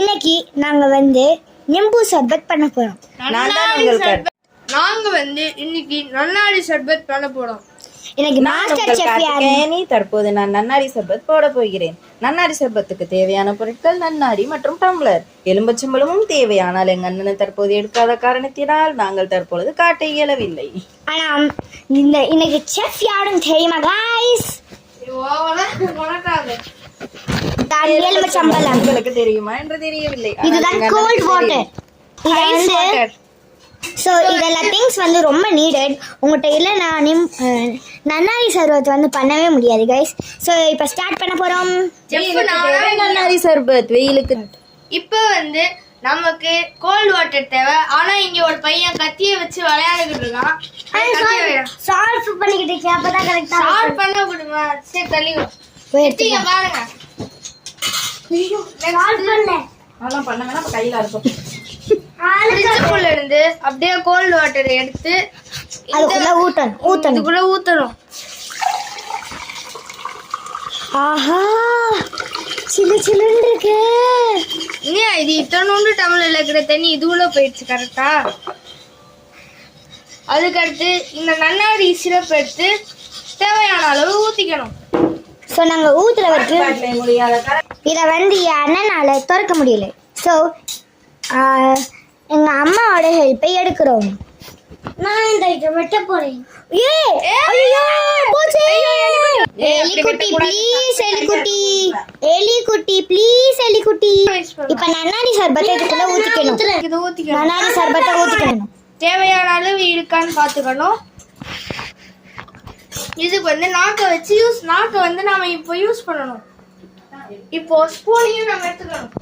இன்னைக்கு நாங்க வந்து நிம்பு சர்பத் பண்ண போறோம். நான் தான் நாங்க வந்து இன்னைக்கு நன்னாரி சர்பத் பண்ண போறோம். இன்னைக்கு மாஸ்டர் செஃப் யாரு? தற்போது நான் நன்னாரி சர்பத் போட போகிறேன். நன்னாரி சர்பத்துக்கு தேவையான பொருட்கள் நன்னாரி மற்றும் டம்ளர். எலும்பச்சம்பளமும் தேவையானால் எங்க அண்ணனை தற்போது எடுக்காத காரணத்தினால் நாங்கள் தற்பொழுது காட்ட இயலவில்லை. ஆனா இந்த இன்னைக்கு செஃப் யாருன்னு தெரியுமா காய்ஸ் உனக்காக தான் எலுமிச்சம்பழம் உங்களுக்கு தெரியுமா என்று தெரியவில்லை. இதுதான் கோல்ட் வாட்டர் இது வந்து ஸோ இதெல்லாம் திங்ஸ் வந்து ரொம்ப நீடட் உங்கள்கிட்ட இல்லை நான் நிம் நன்னாரி சர்வத் வந்து பண்ணவே முடியாது கைஸ் ஸோ இப்போ ஸ்டார்ட் பண்ண போகிறோம் நன்னாரி சர்பத் வெயிலுக்கு. இப்ப வந்து நமக்கு கோல்ட் வாட்டர் தேவை. ஆனா இங்க ஒரு பையன் கத்திய வச்சு விளையாடிக்கிட்டு இருக்கான். சால்வ் பண்ணிக்கிட்டு இருக்கேன் அப்போ தான் கரெக்டாக சால்வ் பண்ண விடுமா சரி எடுத்தீங்க பாருங்க. அதெல்லாம் பண்ண வேணா அப்ப கையில இருக்கும் ஃப்ரிட்ஜுக்குள்ள இருந்து அப்படியே கோல்ட் வாட்டர் எடுத்து அதுக்குள்ள ஊட்டணும் ஊட்டணும் இதுக்குள்ள ஊத்தணும். ஆஹா சில்லு சில்லுன்னு இருக்கு. ஏன் இது இத்தனோண்டு டம்ளர்ல இருக்கிற தண்ணி இதுக்குள்ள போயிடுச்சு கரெக்டா அதுக்கடுத்து இந்த நன்னாரி சிரப் எடுத்து தேவையான அளவு ஊத்திக்கணும். ஸோ நாங்கள் ஊற்றுற வரைக்கும் முடியாத இதை வந்து என் அண்ணனால திறக்க முடியல. ஸோ எங்கள் அம்மாவோட ஹெல்ப்பை எடுக்கிறோம். நான் இந்த இதை வெட்ட போறேன். ஏ ஐயோ போச்சே. எலிக்குட்டி ப்ளீஸ் எலிக்குட்டி எலிக்குட்டி ப்ளீஸ் எலிக்குட்டி இப்போ நன்னாரி சர்பத்தை இதுக்குள்ள ஊத்திக்கணும். நன்னாரி சர்பத்தை ஊற்றிக்கணும் தேவையான அளவு இருக்கான்னு பார்த்துக்கணும். இதுக்கு வந்து நாக்கை வச்சு யூஸ் நாக்கை வந்து நாம இப்போ யூஸ் பண்ணணும். இப்போ ஸ்பூனையும் நம்ம எடுத்துக்கணும்.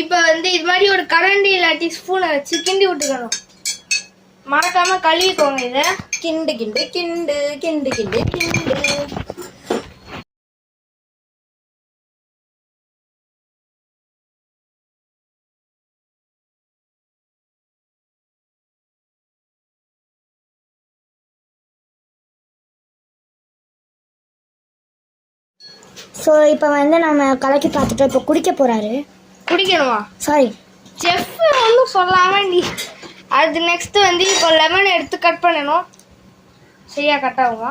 இப்போ வந்து இது மாதிரி ஒரு கரண்டி இல்லாட்டி ஸ்பூனை வச்சு கிண்டி விட்டுக்கணும். மறக்காம கழுவிக்கோங்க இதை. கிண்டு கிண்டு கிண்டு கிண்டு கிண்டு கிண்டு. ஸோ இப்போ வந்து நம்ம கலக்கி பார்த்துட்டு இப்போ குடிக்க போறாரு. குடிக்கணுமா? சாரி செஃப் ஒன்றும் சொல்லாம நீ அது நெக்ஸ்ட் வந்து இப்போ லெமன் எடுத்து கட் பண்ணணும். சரியா கட் ஆகுமா?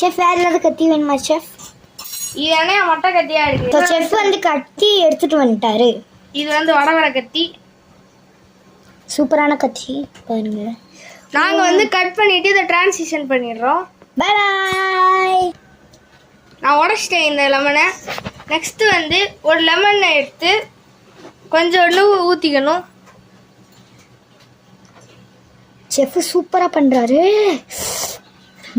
செஃப் வேற ஏதாவது கத்தி வேணுமா செஃப் இது என்ன மொட்டை கத்தியா ஸோ இருக்கு செஃப் வந்து கத்தி எடுத்துட்டு வந்துட்டாரு. இது வந்து வடவர கத்தி. சூப்பரான கத்தி பாருங்க. நாங்க வந்து கட் பண்ணிட்டு இதை டிரான்சிஷன் பண்ணிடுறோம். பாய் நான் உடச்சிட்டேன் இந்த லெமனை. நெக்ஸ்ட் வந்து ஒரு லெமனை எடுத்து கொஞ்சோண்டு ஊற்றிக்கணும் செஃப் சூப்பரா பண்றாரு.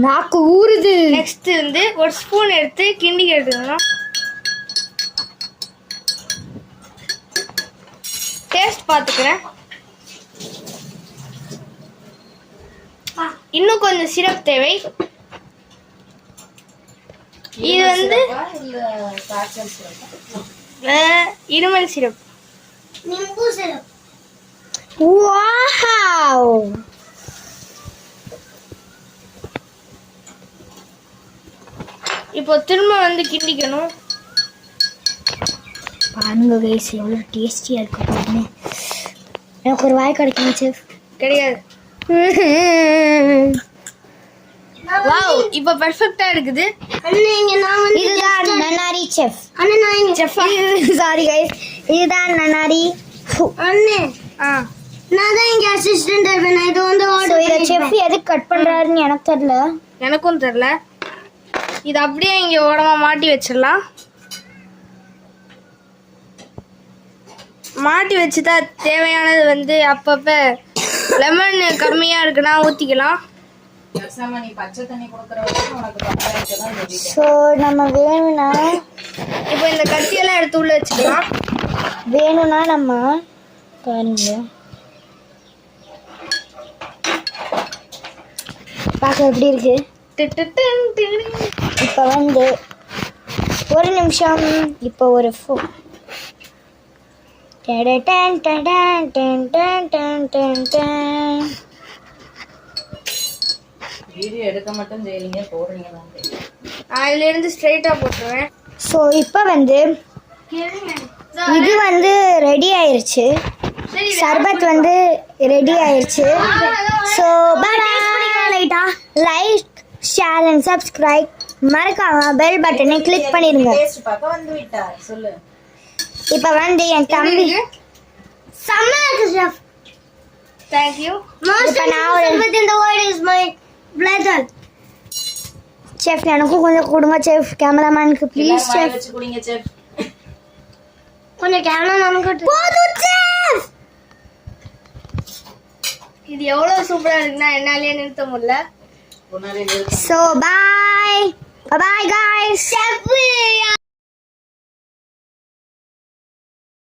நாக்கு ஊறுது. நெக்ஸ்ட் வந்து ஒரு ஸ்பூன் எடுத்து கிண்டி எடுத்துக்கணும் டேஸ்ட் பார்த்துக்கிறேன். இன்னும் கொஞ்சம் சிரப் தேவை. இது வந்து இருமல் சிரப் வாவ் இப்போ திரும்ப வந்து கிண்டிக்கணும். பாருங்க கைஸ் எவ்வளோ டேஸ்டியா இருக்கு பாருங்க. எனக்கு ஒரு வாய் கிடைக்கும் செஃப் கிடையாது. வாவ் இப்போ பெர்ஃபெக்ட்டா இருக்குது. இதுதான் நன்னாரி செஃப் செஃப்பா சாரி கைஸ் இதுதான் நன்னாரி. ஆ. நான் தான் இங்க அசிஸ்டன்ட் இருப்பேன். இது வந்து ஆர்டர் இத செஃப் எதுக்கு கட் பண்றாருன்னு எனக்கு தெரியல. எனக்கும் தெரில இது அப்படியே இங்கே ஓரமா மாட்டி வச்சிடலாம். மாட்டி வச்சுட்டா தேவையானது வந்து அப்பப்போ லெமன் கம்மியாக இருக்குன்னா ஊற்றிக்கலாம் ஸோ நம்ம வேணும்னா இப்போ இந்த கத்தியெல்லாம் எடுத்து உள்ள வச்சுக்கலாம். வேணும்னா நம்ம பாருங்க. பார்க்க எப்படி இருக்கு. இப்போ வந்து ஒரு நிமிஷம் இப்போ ஒரு ஃபோ. டட டன் டன் டன் டன் டன் டன் டன். வீடியோ எடுக்க மட்டும் செய்றீங்க போடுறீங்க தான் நான் இதுல இருந்து ஸ்ட்ரைட்டா போட்டுருவேன். ஸோ இப்போ வந்து இது வந்து ரெடி ஆயிருச்சு. சரி சர்பத் வந்து ரெடி ஆயிருச்சு. ஸோ லைட்டா லைக் ஷேர் அண்ட் சப்ஸ்கிரைப் மறக்காம பெல் பட்டனை கிளிக் பண்ணிடுங்க டேஸ்ட் பார்க்க வந்து விட்டார் சொல்லு. இப்போ வந்து என் தம்பி செம்ம இருக்கு தேங்க்யூ இப்போ நான் ஒரு இந்த world is my brother chef எனக்கும் கொஞ்சம் கொடுங்க செஃப் கேமராமேனுக்கு ப்ளீஸ் செஃப் குடிங்க செஃப் கொஞ்சம் கேமராமேனுக்கு போதும் செஃப் இது எவ்வளவு சூப்பரா இருக்குன்னா என்னாலயே நிறுத்த முடியல. So bye. Bye bye guys.